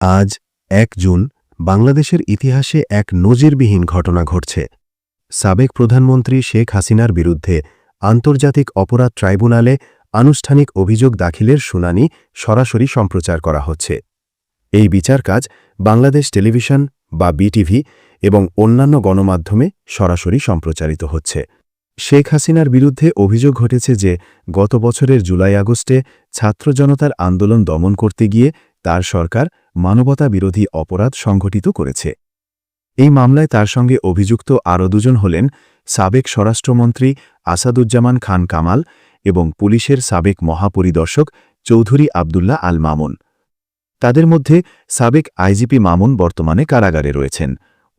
আজ এক জুন বাংলাদেশের ইতিহাসে এক নজিরবিহীন ঘটনা ঘটছে। সাবেক প্রধানমন্ত্রী শেখ হাসিনার বিরুদ্ধে আন্তর্জাতিক অপরাধ ট্রাইব্যুনালে আনুষ্ঠানিক অভিযোগ দাখিলের শুনানি সরাসরি সম্প্রচার করা হচ্ছে। এই বিচার কাজ বাংলাদেশ টেলিভিশন বা বিটিভি এবং অন্যান্য গণমাধ্যমে সরাসরি সম্প্রচারিত হচ্ছে। শেখ হাসিনার বিরুদ্ধে অভিযোগ ঘটেছে যে গত বছরের জুলাই আগস্টে ছাত্র জনতার আন্দোলন দমন করতে গিয়ে তার সরকার মানবতা বিরোধী অপরাধ সংঘটিত করেছে। এই মামলায় তার সঙ্গে অভিযুক্ত আরও দুজন হলেন সাবেক স্বরাষ্ট্রমন্ত্রী আসাদুজ্জামান খান কামাল এবং পুলিশের সাবেক মহাপরিদর্শক চৌধুরী আবদুল্লাহ আল মামুন। তাদের মধ্যে সাবেক আইজিপি মামুন বর্তমানে কারাগারে রয়েছেন।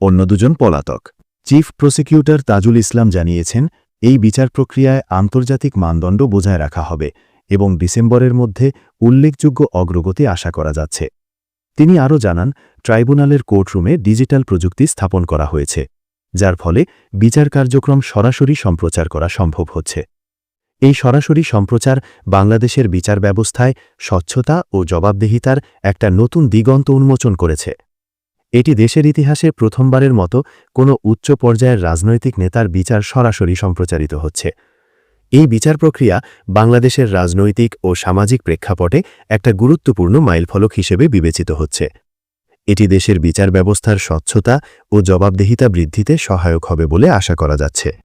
অন্য দুজন পলাতক। চিফ প্রসিকিউটর তাজুল ইসলাম জানিয়েছেন, এই বিচার প্রক্রিয়ায় আন্তর্জাতিক মানদণ্ড বজায় রাখা হবে। এবং ডিসেম্বরের মধ্যে উল্লেখযোগ্য অগ্রগতি আশা করা যাচ্ছে। তিনি আরও জানান, ট্রাইব্যুনালের কোর্টরুমে ডিজিটাল প্রযুক্তি স্থাপন করা হয়েছে, যার ফলে বিচার কার্যক্রম সরাসরি সম্প্রচার করা সম্ভব হচ্ছে। এই সরাসরি সম্প্রচার বাংলাদেশের বিচার ব্যবস্থায় স্বচ্ছতা ও জবাবদিহিতার একটা নতুন দিগন্ত উন্মোচন করেছে। এটি দেশের ইতিহাসে প্রথমবারের মতো কোনো উচ্চ পর্যায়ের রাজনৈতিক নেতার বিচার সরাসরি সম্প্রচারিত হচ্ছে। এই বিচার প্রক্রিয়া বাংলাদেশের রাজনৈতিক ও সামাজিক প্রেক্ষাপটে একটা গুরুত্বপূর্ণ মাইলফলক হিসেবে বিবেচিত হচ্ছে। এটি দেশের বিচার ব্যবস্থার স্বচ্ছতা ও জবাবদেহিতা বৃদ্ধিতে সহায়ক হবে বলে আশা করা যাচ্ছে।